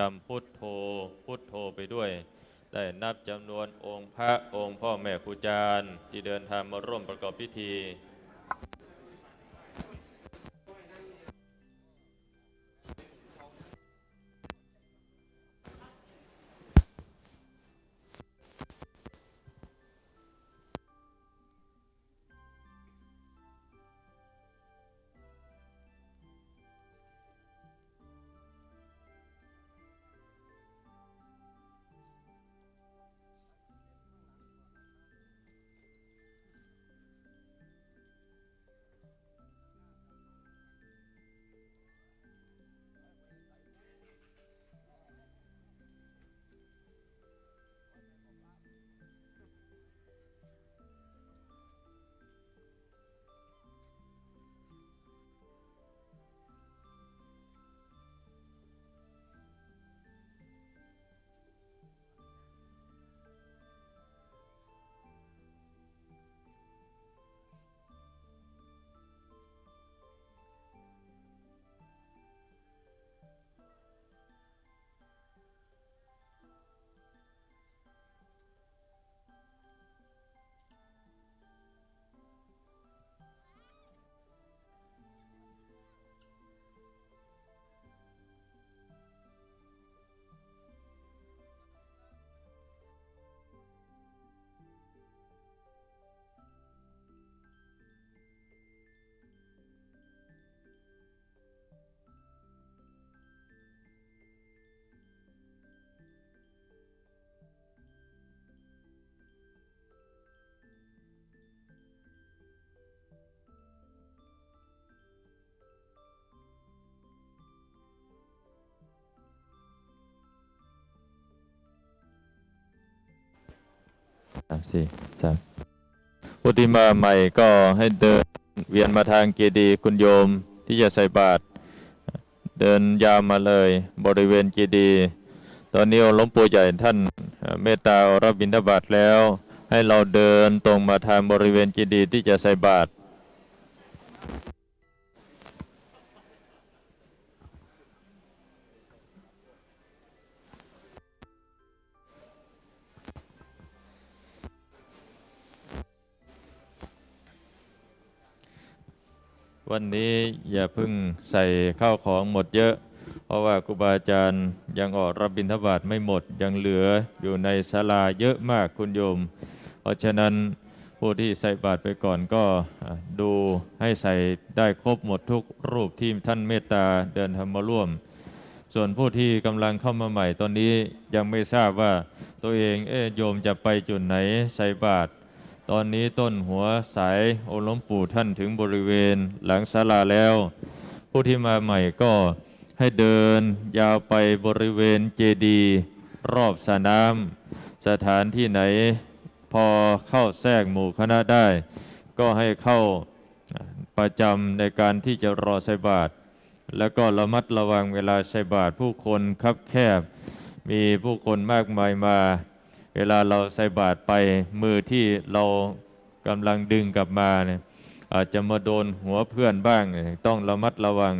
กรรมพุทโธ พุทโธไปด้วย ได้นับจำนวนองค์พระองค์พ่อแม่ครูอาจารย์ ที่เดินทางมาร่วมประกอบพิธี สามสี่สามผู้ที่มาใหม่ก็ให้เดินเวียนมาทางเจดีย์คุณโยมที่จะใส่บาตรเดินยาวมาเลยบริเวณเจดีย์ตอนนี้หลวงปู่ใหญ่ท่านเอ่อเมตตารับบิณฑบาตแล้ว ให้เราเดินตรงมาทางบริเวณเจดีย์ที่จะใส่บาตร วันนี้อย่าพิ่งใส่ข้าวของหมดเยอะ เพราะว่าครูบาอาจารย์ยังออกรับบิณฑบาตไม่หมดยังเหลืออยู่ในศาลาเยอะมากคุณโยม เพราะฉะนั้นผู้ที่ใส่บาตรไปก่อนก็ดูให้ใส่ได้ครบหมดทุกรูปที่ท่านเมตตาเดินทำมาร่วม ส่วนผู้ที่กำลังเข้ามาใหม่ตอนนี้ยังไม่ทราบว่าตัวเองเอโยมจะไปจุดไหนใส่บาตร ตอนนี้ต้นหัวสายโอลวงปู่ท่านถึงบริเวณหลังศาลาแล้ว ผู้ที่มาใหม่ก็ให้เดินยาวไปบริเวณเจดีย์รอบสระน้ำสถานที่ไหนพอเข้าแทรกหมู่คณะได้ ก็ให้เข้าประจำในการที่จะรอใส่บาตรแล้วก็ระมัดระวังเวลาใส่บาตรผู้คนคับแคบ มีผู้คนมากมายมา เวลาเราใส่บาตรไปมือที่เรากำลังดึงกลับมาเนี่ยอาจจะมาโดนหัวเพื่อนบ้าง ต้องระมัดระวัง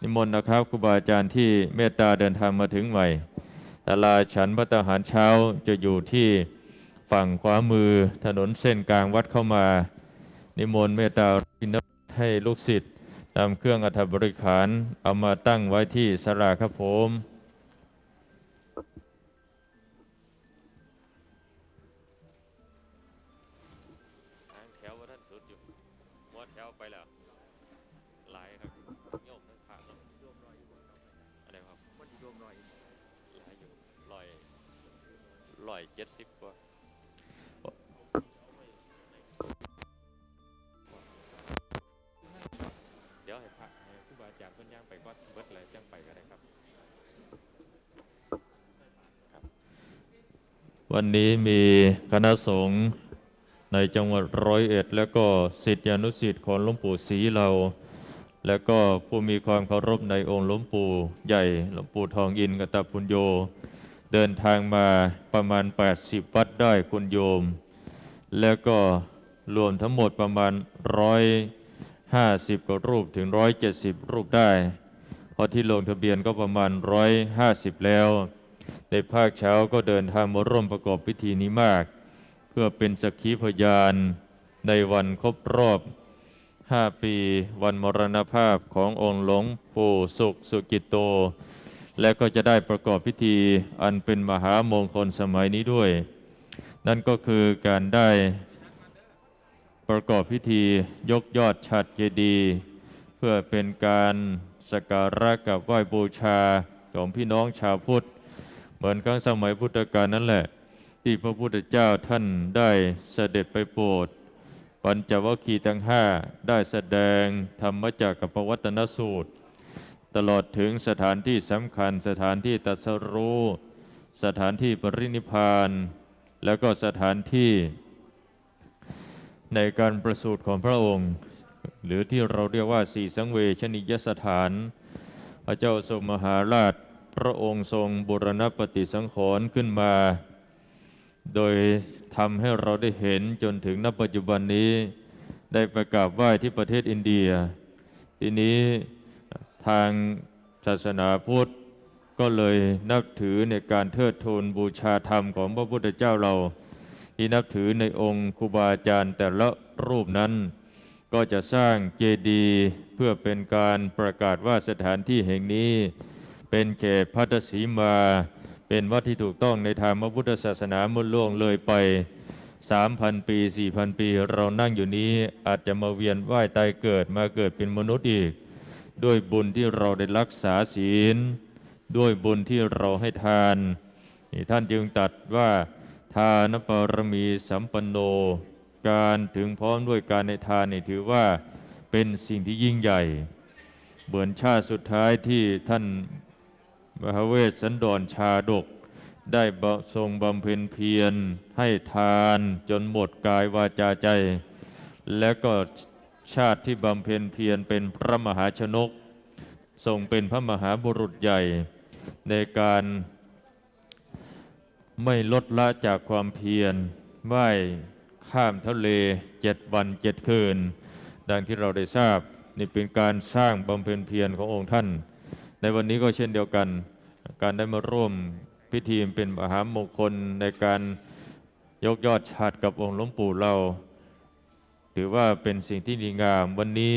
นิมนต์นะครับครูบาอาจารย์ที่เมตตาเดินทางมาถึงใหม่ตลาฉันพระทหารเช้าจะอยู่ที่ฝั่งขวามือถนนเส้นกลางวัดเข้ามา นิมนต์เมตตาพินให้ลูกศิษย์นำเครื่องอัฐบริขารเอามาตั้งไว้ที่สราครับผม ลอยเจ็ดสิบกว่าเดี๋ยวให้พระให้ครูบาอาจารย์เพิ่นย่างไปก่อนเบิดเลยจังไปก็ได้ครับ วันนี้มีคณะสงฆ์ในจังหวัดร้อยเอ็ด แล้วก็สิทธิอนุสิทธิ์ของหลวงปู่ศรีเรา แล้วก็ผู้มีความเคารพในองค์หลวงปู่ใหญ่หลวงปู่ทองอินกตปุญโย เดินทางมาประมาณ 80 วัดได้คุณโยม แล้วก็รวมทั้งหมดประมาณ 150 กว่ารูปถึง 170 รูปได้เพอที่ลงทะเบียนก็ประมาณ 150 แล้ว ในภาคเช้าก็เดินทางมาร่วมประกอบพิธีนี้มาก เพื่อเป็นสักขีพยานในวันครบรอบ5 ปี วันมรณภาพขององค์หลวงปู่สุขสุกิตโต และก็จะได้ประกอบพิธีอันเป็นมหามงคลสมัยนี้ด้วย นั่นก็คือการได้ประกอบพิธียกยอดฉัดเจดีย์เพื่อเป็นการสักการะกับไหว้บูชาของพี่น้องชาวพุทธ เหมือนครั้งสมัยพุทธกาลนั่นแหละ ที่พระพุทธเจ้าท่านได้เสด็จไปโปรดปัญจวัคคีย์ทั้งห้าได้แสดงธรรมจักรกับปวัตนสูตร ตลอดถึงสถานที่สำคัญ สถานที่ตัสรู้สถานที่ปรินิพาน แล้วก็สถานที่ในการประสูติของพระองค์ หรือที่เราเรียกว่าสี่สังเวชนิยสถาน พระเจ้าทรงมหาราช พระองค์ทรงบุรณปฏิสังขรณ์ขึ้นมา โดยทำให้เราได้เห็นจนถึงณปัจจุบันนี้ ได้ประกราบไหว้ที่ประเทศอินเดีย ทีนี้ ทางศาสนาพุทธ ก็เลยนับถือในการเทิดทูนบูชาธรรมของพระพุทธเจ้าเรา ที่นับถือในองค์ครูบาอาจารย์แต่ละรูปนั้น ก็จะสร้างเจดีย์เพื่อเป็นการประกาศว่าสถานที่แห่งนี้ เป็นเขตพัทสีมา เป็นวัดที่ถูกต้องในทางพระพุทธศาสนามื่ล่วงเลยไป3,000ปี4,000ปี เรานั่งอยู่นี้อาจจะมาเวียนว่ายตายเกิดมาเกิดเป็นมนุษย์อีก ด้วยบุญที่เราได้รักษาศีล ด้วยบุญที่เราให้ทานนี่ท่านจึงตัดว่าทานปรมีสัมปันโน การถึงพร้อมด้วยการในทานนี่ถือว่าเป็นสิ่งที่ยิ่งใหญ่เหมือนชาติสุดท้ายที่ท่านมหาเวสสันดรชาดก ได้ทรงบำเพ็ญเพียรให้ทานจนหมดกายวาจาใจ และก็ ชาติที่บำเพ็ญเพียรเป็นพระมหาชนก ทรงเป็นพระมหาบุรุษใหญ่ ในการไม่ลดละจากความเพียรว่ายข้ามทะเลเจ็ดวันเจ็ดคืน ดังที่เราได้ทราบนี่เป็นการสร้างบำเพ็ญเพียรขององค์ท่าน ในวันนี้ก็เช่นเดียวกัน การได้มาร่วมพิธีเป็นมหามงคลในการยกยอดฉัดกับองค์หลวงปู่เรา ถือว่าเป็นสิ่งที่ดีงาม วันนี้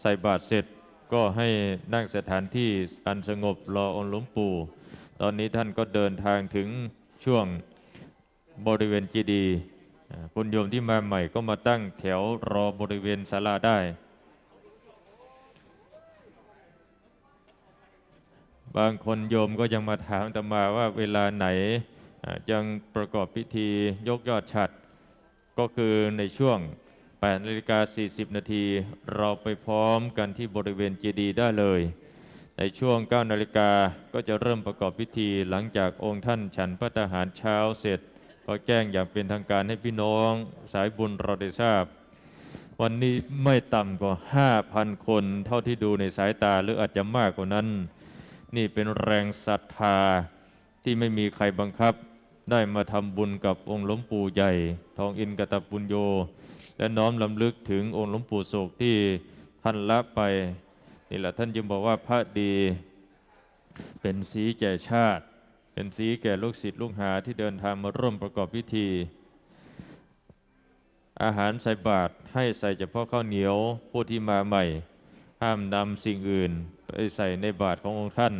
ใส่บาตรเสร็จก็ให้นั่งสถานที่อันสงบรอองค์หลวงปู่ ตอนนี้ท่านก็เดินทางถึงช่วงบริเวณเจดีย์คุณโยมที่มาใหม่ก็มาตั้งแถวรอบริเวณศาลาได้ บางคนโยมก็ยังมาถามตมาว่าเวลาไหนยังประกอบพิธียกยอดฉัดก็คือในช่วง 8นาฬิกา 40 นาที เราไปพร้อมกันที่บริเวณเจดีย์ได้เลย ในช่วง 9 นาฬิกาก็จะเริ่มประกอบพิธีหลังจากองค์ท่านฉันพระทหารเช้าเสร็จ ก็แจ้งอย่างเป็นทางการให้พี่น้องสายบุญเราได้ทราบ วันนี้ไม่ต่ำกว่า 5,000 คนเท่าที่ดูในสายตาหรืออาจจะมากกว่านั้น นี่เป็นแรงศรัทธาที่ไม่มีใครบังคับ ได้มาทำบุญกับองค์หลวงปู่ใหญ่ ทองอินกตปุญโย และน้อมลำลึกถึงองค์หลวงปู่โศกที่ท่านละไป นี่แหละท่านจึงบอกว่าพระดี เป็นสีแก่ชาติ เป็นสีแก่ลูกศิษย์ลูกหาที่เดินทางมาร่วมประกอบพิธี อาหารใส่บาตรให้ใส่เฉพาะข้าวเหนียวผู้ที่มาใหม่ ห้ามนำสิ่งอื่นไปใส่ในบาตรขององค์ท่าน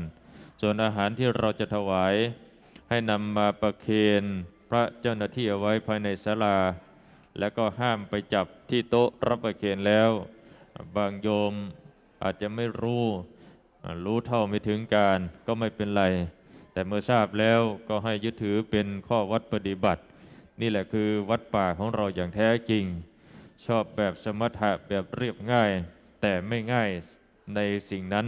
ส่วนอาหารที่เราจะถวายให้นำมาประเคนพระเจ้าหน้าที่เอาไว้ภายในศาลา แล้วก็ห้ามไปจับที่โต๊ะรับประเคนแล้ว บางโยมอาจจะไม่รู้ รู้เท่าไม่ถึงการก็ไม่เป็นไร แต่เมื่อทราบแล้วก็ให้ยึดถือเป็นข้อวัดปฏิบัติ นี่แหละคือวัดป่าของเราอย่างแท้จริง ชอบแบบสมถะแบบเรียบง่าย แต่ไม่ง่ายในสิ่งนั้น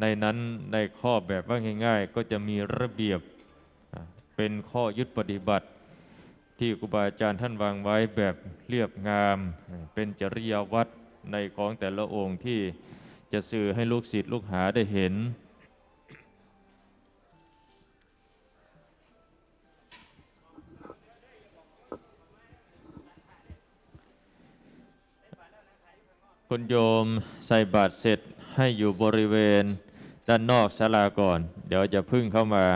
ในนั้นในข้อแบบว่าง่าย ๆ ก็จะมีระเบียบเป็นข้อยึดปฏิบัติ ที่ครูบาอาจารย์ท่านวางไว้แบบเรียบงาม เป็นจริยวัดในของแต่ละองค์ที่จะสื่อให้ลูกศิษย์ลูกหาได้เห็น คุณโยมใส่บาตรเสร็จให้อยู่บริเวณด้านนอกศาลาก่อน เดี๋ยวจะพึ่งเข้ามา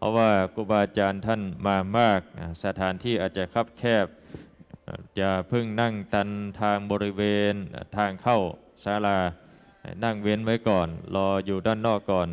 เพราะว่าครูบาอาจารย์ท่านมามาก สถานที่อาจจะคับแคบอ่าอย่าเพึ่งนั่งตันทางบริเวณทางเข้าศาลา นั่งเว้นไว้ก่อน รออยู่ด้านนอกก่อน